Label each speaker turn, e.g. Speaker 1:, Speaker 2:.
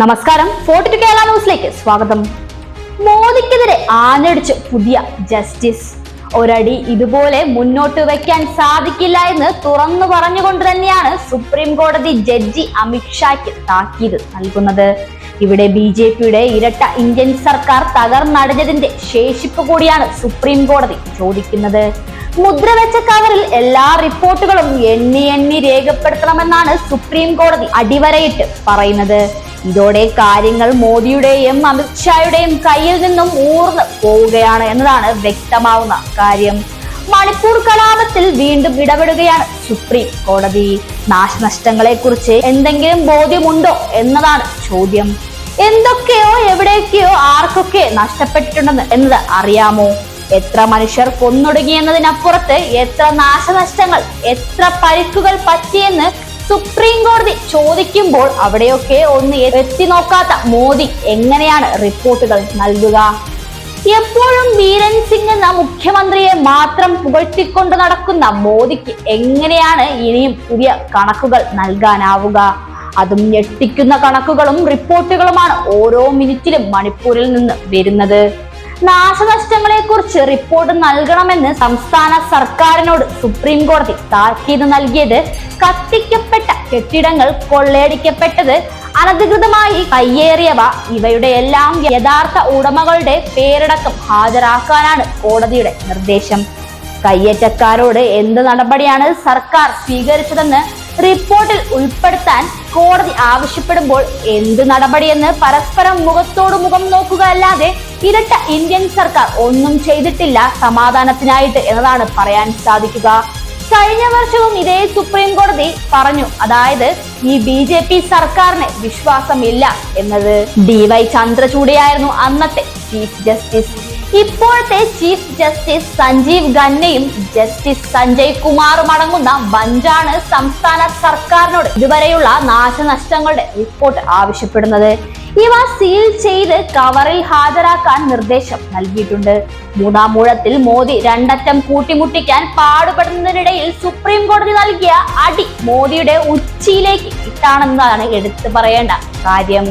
Speaker 1: നമസ്കാരം. ഫോർട്ടി കേരള ന്യൂസിലേക്ക് സ്വാഗതം. മോദിക്കെതിരെ ആഞ്ഞടിച്ച് പുതിയ ജസ്റ്റിസ്. ഒരടി ഇതുപോലെ മുന്നോട്ട് വയ്ക്കാൻ സാധിക്കില്ല എന്ന് തുറന്നു പറഞ്ഞുകൊണ്ട് തന്നെയാണ് സുപ്രീം കോടതി ജഡ്ജി അമിത്ഷാക്ക് താക്കീത് നൽകുന്നത്. ഇവിടെ ബി ജെ പിയുടെ ഇരട്ട ഇന്ത്യൻ സർക്കാർ തകർന്നടഞ്ഞതിന്റെ ശേഷിപ്പ് കൂടിയാണ് സുപ്രീം കോടതി ചോദിക്കുന്നത്. മുദ്രവെച്ച കവറിൽ എല്ലാ റിപ്പോർട്ടുകളും എണ്ണി എണ്ണി രേഖപ്പെടുത്തണമെന്നാണ് സുപ്രീം കോടതി അടിവരയിട്ട് പറയുന്നത്. ഇതോടെ കാര്യങ്ങൾ മോദിയുടെയും അമിത്ഷായുടെയും കയ്യിൽ നിന്നും ഊർന്ന് പോവുകയാണ് എന്നതാണ് വ്യക്തമാവുന്ന കാര്യം. മണിപ്പൂർ കലാപത്തിൽ വീണ്ടും ഇടപെടുകയാണ് സുപ്രീം കോടതി. നാശനഷ്ടങ്ങളെ കുറിച്ച് എന്തെങ്കിലും ബോധ്യമുണ്ടോ എന്നതാണ് ചോദ്യം. എന്തൊക്കെയോ എവിടെയൊക്കെയോ ആർക്കൊക്കെ നഷ്ടപ്പെട്ടിട്ടുണ്ടെന്ന് എന്നത് അറിയാമോ? എത്ര മനുഷ്യർ കൊന്നൊടുങ്ങിയെന്നതിനപ്പുറത്ത് എത്ര നാശനഷ്ടങ്ങൾ എത്ര പരിക്കുകൾ പറ്റിയെന്ന് സുപ്രീം കോടതി ചോദിക്കുമ്പോൾ അവിടെയൊക്കെ ഒന്ന് എത്തി നോക്കാത്ത മോദി എങ്ങനെയാണ് റിപ്പോർട്ടുകൾ നൽകുക? എപ്പോഴും ബീരൻ സിംഗ് എന്ന മുഖ്യമന്ത്രിയെ മാത്രം പുകഴ്ത്തിക്കൊണ്ട് നടക്കുന്ന മോദിക്ക് എങ്ങനെയാണ് ഇനിയും പുതിയ കണക്കുകൾ നൽകാനാവുക? അതും ഞെട്ടിക്കുന്ന കണക്കുകളും റിപ്പോർട്ടുകളുമാണ് ഓരോ മിനിറ്റിലും മണിപ്പൂരിൽ നിന്ന് വരുന്നത്. നാശനഷ്ടങ്ങളെ കുറിച്ച് റിപ്പോർട്ട് നൽകണമെന്ന് സംസ്ഥാന സർക്കാരിനോട് സുപ്രീം കോടതി താക്കീത് നൽകിയത് കത്തിക്കപ്പെട്ട കെട്ടിടങ്ങൾ കൊള്ളയടിക്കപ്പെട്ടത് അനധികൃതമായി കയ്യേറിയവ ഇവയുടെ എല്ലാം യഥാർത്ഥ ഉടമകളുടെ പേരടക്കം ഹാജരാക്കാനാണ് കോടതിയുടെ നിർദ്ദേശം. കയ്യേറ്റക്കാരോട് എന്ത് നടപടിയാണ് സർക്കാർ സ്വീകരിച്ചതെന്ന് റിപ്പോർട്ടിൽ ഉൾപ്പെടുത്താൻ കോടതി ആവശ്യപ്പെടുമ്പോൾ എന്ത് നടപടിയെന്ന് പരസ്പരം മുഖത്തോട് മുഖം നോക്കുക അല്ലാതെ ഇരട്ട ഇന്ത്യൻ സർക്കാർ ഒന്നും ചെയ്തിട്ടില്ല സമാധാനത്തിനായിട്ട് എന്നതാണ് പറയാൻ സാധിക്കുക. കഴിഞ്ഞ വർഷവും ഇതേ സുപ്രീം കോടതി പറഞ്ഞു അതായത് ഈ ബി ജെ പി സർക്കാരിന് വിശ്വാസമില്ല എന്നത്. ഡി വൈ ചന്ദ്രചൂഡിയായിരുന്നു അന്നത്തെ ചീഫ് ജസ്റ്റിസ്. ഇപ്പോഴത്തെ ചീഫ് ജസ്റ്റിസ് സഞ്ജീവ് ഖന്നയും ജസ്റ്റിസ് സഞ്ജയ് കുമാറും അടങ്ങുന്ന ബഞ്ചാണ് സംസ്ഥാന സർക്കാരിനോട് ഇതുവരെയുള്ള നാശനഷ്ടങ്ങളുടെ റിപ്പോർട്ട് ആവശ്യപ്പെടുന്നത്. ഇവ സീൽ ചെയ്ത് കവറിൽ ഹാജരാക്കാൻ നിർദ്ദേശം നൽകിയിട്ടുണ്ട്. മൂന്നാം ഊഴത്തിൽ മോദി രണ്ടറ്റം കൂട്ടിമുട്ടിക്കാൻ പാടുപെടുന്നതിനിടയിൽ സുപ്രീം കോടതി നൽകിയ അടി മോദിയുടെ ഉച്ചിയിലേക്ക് ഇട്ടാണെന്നതാണ് എടുത്തു പറയേണ്ട കാര്യം.